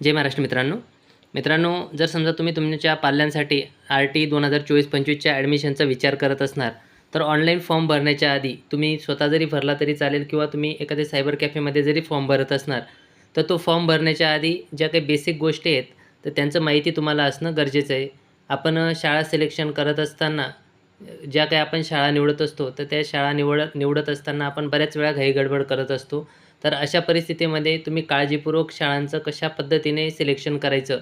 जय महाराष्ट्र मित्रांनो. मित्रांनो जर समजा तुम्ही तुमच्या पाल्यांसाठी आर टी दोन हजार चोवीस पंचवीसच्या ॲडमिशनचा विचार करत असणार तर ऑनलाईन फॉर्म भरण्याच्या आधी तुम्ही स्वतः जरी भरला तरी चालेल किंवा तुम्ही एखाद्या सायबर कॅफेमध्ये जरी फॉर्म भरत असणार तर तो फॉर्म भरण्याच्या आधी ज्या काही बेसिक गोष्टी आहेत तर त्यांचं माहिती तुम्हाला असणं गरजेचं आहे. आपण शाळा सिलेक्शन करत असताना ज्या काही आपण शाळा निवडत असतो तर त्या शाळा निवड निवडत असताना आपण बऱ्याच वेळा घाई गडबड करत असतो. तर अशा परिस्थितीमध्ये तुम्ही काळजीपूर्वक शाळांचं कशा पद्धतीने सिलेक्शन करायचं?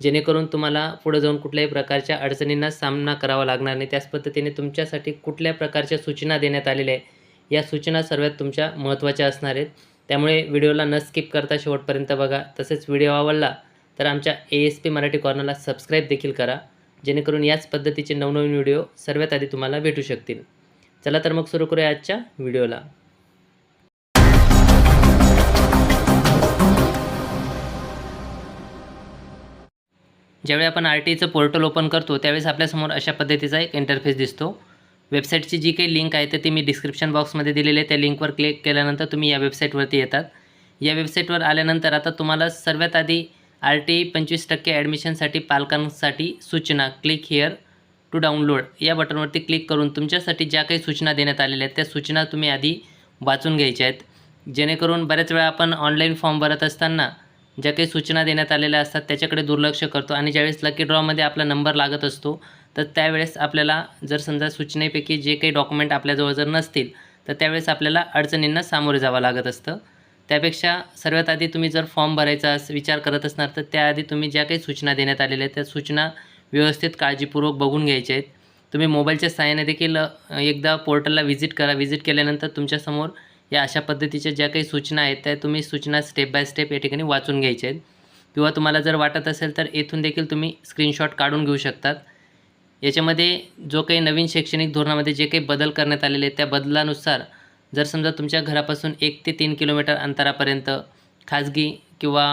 जेणेकरून तुम्हाला पुढं जाऊन कुठल्याही प्रकारच्या अडचणींना सामना करावा लागणार नाही. त्याच पद्धतीने तुमच्यासाठी कुठल्या प्रकारच्या सूचना देण्यात आलेल्या आहे या सूचना सर्वात तुमच्या महत्त्वाच्या असणार आहेत. त्यामुळे व्हिडिओला न स्किप करता शेवटपर्यंत बघा. तसेच व्हिडिओ आवडला तर आमच्या ए एस पी मराठी कॉर्नरला सबस्क्राईब देखील करा. जेणेकरून याच पद्धतीचे नवनवीन व्हिडिओ सर्वात आधी तुम्हाला भेटू शकतील. चला तर मग सुरू करूया आजच्या व्हिडिओला. ज्यावेळी आपण आर टीचं पोर्टल ओपन करतो त्यावेळेस आपल्यासमोर अशा पद्धतीचा एक इंटरफेस दिसतो. वेबसाईटची जी काही लिंक आहे तर ती मी डिस्क्रिप्शन बॉक्समध्ये दिलेली आहे त्या लिंकवर क्लिक केल्यानंतर तुम्ही या वेबसाईटवरती येतात. या वेबसाईटवर आल्यानंतर आता तुम्हाला सर्वात आधी आर टी पंचवीस टक्के ॲडमिशनसाठी पालकांसाठी सूचना क्लिक हिअर टू डाउनलोड या बटनवरती क्लिक करून तुमच्यासाठी ज्या काही सूचना देण्यात आलेल्या आहेत त्या सूचना तुम्ही आधी वाचून घ्यायच्या आहेत. जेणेकरून बऱ्याच वेळा आपण ऑनलाईन फॉर्म भरत असताना ज्या काही सूचना देण्यात आलेल्या असतात त्याच्याकडे दुर्लक्ष करतो आणि ज्यावेळेस लकी ड्रॉमध्ये आपला नंबर लागत असतो तर त्यावेळेस आपल्याला जर समजा सूचनेपैकी जे काही डॉक्युमेंट आपल्याजवळ जर नसतील तर त्यावेळेस आपल्याला अडचणींना सामोरे जावं लागत असतं. त्यापेक्षा सर्वात आधी तुम्ही जर फॉर्म भरायचा अस विचार करत असणार तर त्याआधी तुम्ही ज्या काही सूचना देण्यात आलेल्या आहेत त्या सूचना व्यवस्थित काळजीपूर्वक बघून घ्यायच्या आहेत. तुम्ही मोबाईलच्या सहाय्याने देखील एकदा पोर्टलला व्हिजिट करा. व्हिजिट केल्यानंतर तुमच्यासमोर या अशा पद्धतीच्या ज्या काही सूचना आहेत त्या तुम्ही सूचना स्टेप बाय स्टेप या ठिकाणी वाचून घ्यायच्या आहेत. किंवा तुम्हाला जर वाटत असेल तर येथून देखील तुम्ही स्क्रीनशॉट काढून घेऊ शकतात. याच्यामध्ये जो काही नवीन शैक्षणिक धोरणामध्ये जे काही बदल करण्यात आलेले आहेत त्या बदलानुसार जर समजा तुमच्या घरापासून एक ते तीन किलोमीटर अंतरापर्यंत खाजगी किंवा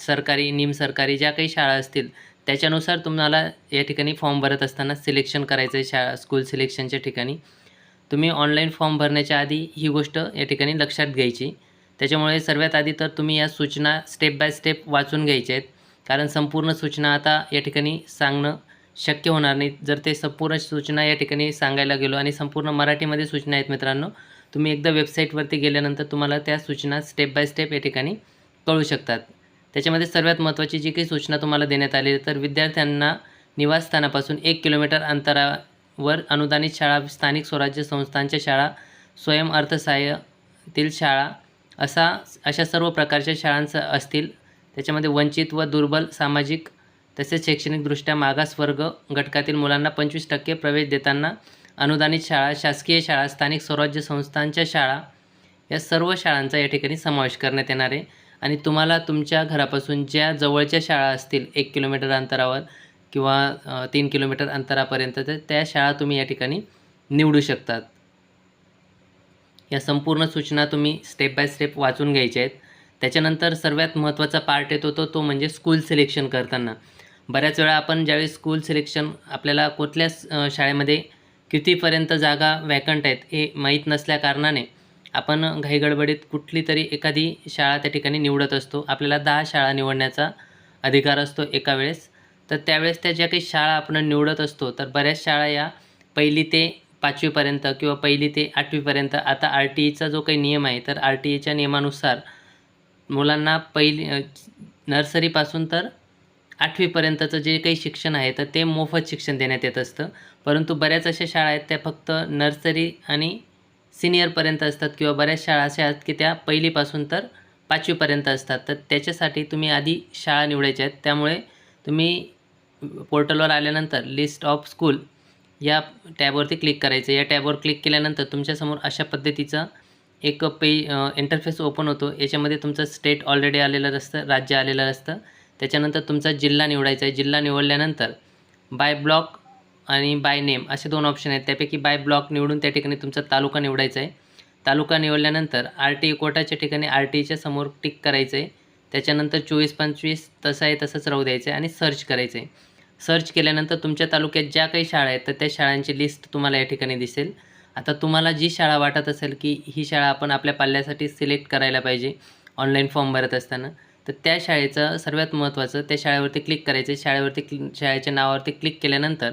सरकारी निमसरकारी ज्या काही शाळा असतील त्याच्यानुसार तुम्हाला या ठिकाणी फॉर्म भरत असताना सिलेक्शन करायचं आहे शाळा स्कूल सिलेक्शनच्या ठिकाणी. तुम्ही ऑनलाईन फॉर्म भरण्याच्या आधी ही गोष्ट या ठिकाणी लक्षात घ्यायची. त्याच्यामुळे सर्वात आधी तर तुम्ही या सूचना स्टेप बाय स्टेप वाचून घ्यायच्या आहेत. कारण संपूर्ण सूचना आता या ठिकाणी सांगणं शक्य होणार नाही. जर ते संपूर्ण सूचना या ठिकाणी सांगायला गेलो आणि संपूर्ण मराठीमध्ये सूचना आहेत मित्रांनो तुम्ही एकदा वेबसाईटवरती गेल्यानंतर तुम्हाला त्या सूचना स्टेप बाय स्टेप या ठिकाणी कळू शकतात. त्याच्यामध्ये सर्वात महत्त्वाची जी काही सूचना तुम्हाला देण्यात आली तर विद्यार्थ्यांना निवासस्थानापासून एक किलोमीटर अंतरा वर अनुदानित शाळा स्थानिक स्वराज्य संस्थांच्या शाळा स्वयं अर्थसहाय्यतील शाळा असा अशा सर्व प्रकारच्या शाळांचं असतील. त्याच्यामध्ये वंचित व दुर्बल सामाजिक तसेच शैक्षणिकदृष्ट्या मागास वर्ग घटकातील मुलांना पंचवीस टक्के प्रवेश देताना अनुदानित शाळा शासकीय शाळा स्थानिक स्वराज्य संस्थांच्या शाळा या सर्व शाळांचा या ठिकाणी समावेश करण्यात येणार आहे. आणि तुम्हाला तुमच्या घरापासून ज्या जवळच्या शाळा असतील एक किलोमीटर अंतरावर किंवा तीन किलोमीटर अंतरापर्यंत तर त्या शाळा तुम्ही या ठिकाणी निवडू शकतात. या संपूर्ण सूचना तुम्ही स्टेप बाय स्टेप वाचून घ्यायच्या आहेत. त्याच्यानंतर सर्वात महत्त्वाचा पार्ट येतो तो तो म्हणजे स्कूल सिलेक्शन करताना. बऱ्याच वेळा आपण ज्यावेळी स्कूल सिलेक्शन आपल्याला कुठल्या शाळेमध्ये कितीपर्यंत जागा वॅकंट आहेत हे माहीत नसल्या कारणाने आपण घाईगडबडीत कुठली तरी एखादी शाळा त्या ठिकाणी निवडत असतो. आपल्याला दहा शाळा निवडण्याचा अधिकार असतो एका वेळेस. तर त्यावेळेस त्या ज्या काही शाळा आपण निवडत असतो तर बऱ्याच शाळा या पहिली ते पाचवीपर्यंत किंवा पहिली ते आठवीपर्यंत आता आर टी ईचा जो काही नियम आहे तर आर टी ईच्या नियमानुसार मुलांना पहिली नर्सरीपासून तर आठवीपर्यंतचं जे काही शिक्षण आहे तर ते मोफत शिक्षण देण्यात येत असतं. परंतु बऱ्याच अशा शाळा आहेत त्या फक्त नर्सरी आणि सिनियरपर्यंत असतात किंवा बऱ्याच शाळा अशा आहेत की त्या पहिलीपासून तर पाचवीपर्यंत असतात. तर त्याच्यासाठी तुम्ही आधी शाळा निवडायच्या आहेत. त्यामुळे तुम्ही पोर्टलवर आल्यानंतर लिस्ट ऑफ स्कूल या टॅबवरती क्लिक करायचं. या टॅबवर क्लिक केल्यानंतर तुमच्यासमोर अशा पद्धतीचं एक पे इंटरफेस ओपन होतो. याच्यामध्ये तुमचं स्टेट ऑलरेडी आलेलं असतं राज्य आलेलं असतं. त्याच्यानंतर तुमचा जिल्हा निवडायचा आहे. जिल्हा निवडल्यानंतर बाय ब्लॉक आणि बाय नेम असे दोन ऑप्शन आहेत. त्यापैकी बाय ब्लॉक निवडून त्या ठिकाणी तुमचा तालुका निवडायचा आहे. तालुका निवडल्यानंतर आर टी कोटाच्या ठिकाणी आर टीच्या समोर टिक करायचं आहे. त्याच्यानंतर चोवीस पंचवीस तसं आहे तसंच राहू द्यायचं आहे आणि सर्च करायचं आहे. सर्च केल्यानंतर तुमच्या तालुक्यात ज्या काही शाळा आहेत तर त्या शाळांची लिस्ट तुम्हाला या ठिकाणी दिसेल. आता तुम्हाला जी शाळा वाटत असेल की ही शाळा आपण आपल्या पाल्यासाठी सिलेक्ट करायला पाहिजे ऑनलाईन फॉर्म भरत असताना तर त्या शाळेचं सर्वात महत्त्वाचं त्या शाळेवरती क्लिक करायचं शाळेवरती क्लि शाळेच्या नावावरती क्लिक केल्यानंतर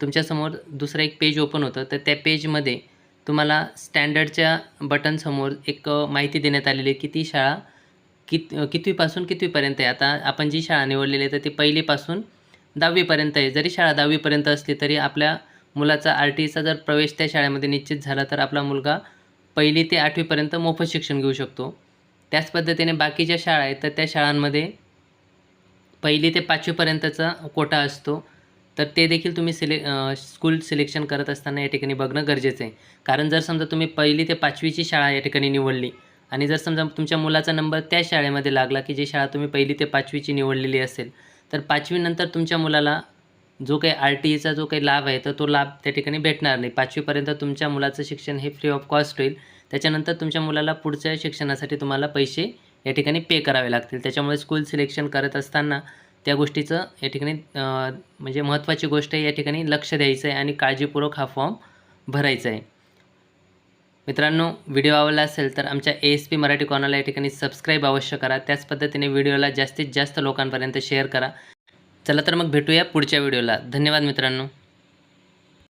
तुमच्यासमोर दुसरं एक पेज ओपन होतं. तर त्या पेजमध्ये तुम्हाला स्टँडर्डच्या बटनसमोर एक माहिती देण्यात आलेली आहे की ती शाळा कित कितवीपासून कितवीपर्यंत आहे? आता आपण जी शाळा निवडलेली आहे तर ती पहिलीपासून दहावीपर्यंत आहे. जरी शाळा दहावीपर्यंत असली तरी आपल्या मुलाचा आर टीचा जर प्रवेश त्या शाळेमध्ये निश्चित झाला तर आपला मुलगा पहिली ते आठवीपर्यंत मोफत शिक्षण घेऊ शकतो. त्याच पद्धतीने बाकीच्या शाळा आहेत तर त्या शाळांमध्ये पहिली ते पाचवीपर्यंतचा कोटा असतो. तर ते देखील तुम्ही सिले स्कूल सिलेक्शन करत असताना या ठिकाणी बघणं गरजेचं आहे. कारण जर समजा तुम्ही पहिली ते पाचवीची शाळा या ठिकाणी निवडली आणि जर समजा तुमच्या मुलाचा नंबर त्या शाळेमध्ये लागला की जी शाळा तुम्ही पहिली ते पाचवीची निवडलेली असेल तर पाचवीनंतर तुमच्या मुलाला जो काही आर टी ईचा जो काही लाभ आहे तर तो लाभ त्या ठिकाणी भेटणार नाही. पाचवीपर्यंत तुमच्या मुलाचं शिक्षण हे फ्री ऑफ कॉस्ट होईल. त्याच्यानंतर तुमच्या मुलाला पुढच्या शिक्षणासाठी तुम्हाला पैसे या ठिकाणी पे करावे लागतील. त्याच्यामुळे स्कूल सिलेक्शन करत असताना त्या गोष्टीचं या ठिकाणी म्हणजे महत्त्वाची गोष्ट आहे या ठिकाणी लक्ष द्यायचं आहे आणि काळजीपूर्वक हा फॉर्म भरायचा आहे. मित्रांनो व्हिडिओ आवडला असेल तर आमच्या ए एस पी मराठी कॉर्नरला या ठिकाणी सबस्क्राईब अवश्य करा. त्याच पद्धतीने व्हिडिओला जास्तीत जास्त लोकांपर्यंत शेअर करा. चला तर मग भेटूया पुढच्या व्हिडिओला धन्यवाद मित्रांनो.